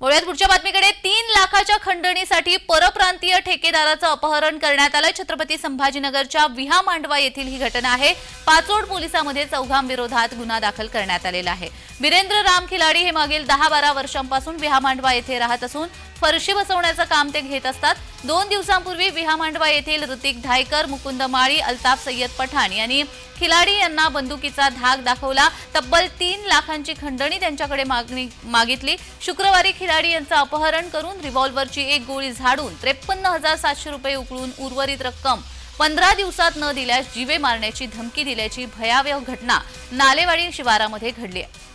वळूयात पुढच्या बातमीकडे तीन लाखाच्या खंडणीसाठी परप्रांतीय ठेकेदाराचं अपहरण करण्यात आलं. छत्रपती संभाजीनगरच्या विहा मांडवा येथील ही घटना आहे. पाचोड पोलिसांमध्ये चौघांविरोधात गुन्हा दाखल करण्यात आलेला आहे. बिरेंद्र राम खिलाडी हे मागील दहा बारा वर्षांपासून विहा मांडवा येथे राहत असून फरशी बसवण्याचं काम ते घेत असतात. दोन दिवसांपूर्वी विहा मांडवा येथील ऋतिक धायकर मुकुंद माळी अल्ताफ सय्यद पठाण यांनी खिलाडी यांना बंदुकीचा धाक दाखवला. तब्बल तीन लाखांची खंडणी त्यांच्याकडे मागणी मागितली. शुक्रवारी खिलाडी यांचं अपहरण करून रिव्हॉल्व्हरची एक गोळी झाडून त्रेपन्न हजार सातशे रुपये उकळून उर्वरित रक्कम पंधरा दिवसात न दिल्यास जीवे मारण्याची धमकी दिल्याची भयावह घटना नालेवाडी शिवारामध्ये घडली आहे.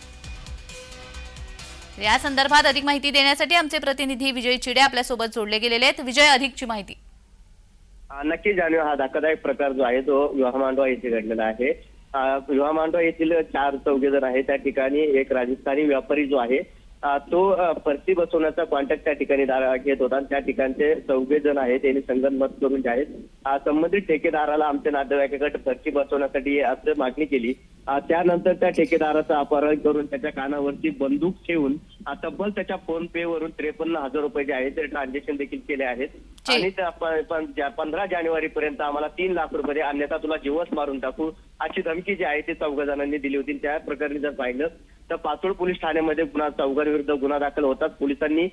या संदर्भात अधिक माहिती देण्यासाठी आमचे प्रतिनिधी विजय चिडे आपल्यासोबत जोडले गेलेले आहेत. विजय अधिकची माहिती. नक्की जाणीव. हा धक्कादायक प्रकार जो आहे तो विवाह मांडवा येथे घडलेला आहे. विवाह मांडवा येथील चार चौघे जण आहेत. त्या ठिकाणी एक राजस्थानी व्यापारी जो आहे तो फरशी बसवण्याचा कॉन्टॅक्ट त्या ठिकाणी घेत होता. आणि त्या ठिकाणचे चौघे जण आहेत त्यांनी संगनमत करून जे आहेत संबंधित ठेकेदाराला आमच्या नातेवाईकाकडे फरशी बसवण्यासाठी असं मागणी केली. त्यानंतर त्या ठेकेदाराचं अपहरण करून त्याच्या कानावरती बंदूक ठेवून तब्बल त्याच्या फोन पे वरून त्रेपन्न हजार रुपये जे आहेत ते ट्रान्झॅक्शन देखील केले आहेत. आणि पंधरा जानेवारी पर्यंत आम्हाला तीन लाख रुपये अन्यथा तुला जीवच मारून टाकू अशी धमकी जी आहे ती चौघ जणांनी दिली होती. त्या प्रकरणी जर पाहिलं तर पाचोड पोलीस ठाण्यामध्ये गुन्हा चौघांविरुद्ध गुन्हा दाखल होतात पोलिसांनी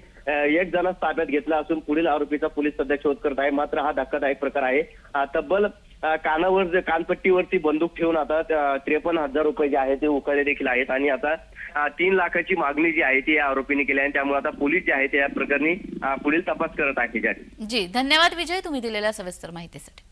एक जण ताब्यात घेतला असून पुढील आरोपीचा पोलीस सध्या शोध करत आहे. मात्र हा धक्कादायक प्रकार आहे. तब्बल कानावर कानपट्टीवरती बंदूक ठेवून आता त्रेपन्न हजार रुपये जे आहे ते उकळले देखील आहेत आणि आता तीन लाखाची मागणी जी आहे ती या आरोपीने केली आहे आणि त्यामुळे आता पोलीस जे आहे ते या प्रकरणी पुढील तपास करत आहे जी धन्यवाद विजय तुम्ही दिलेल्या सविस्तर माहितीसाठी.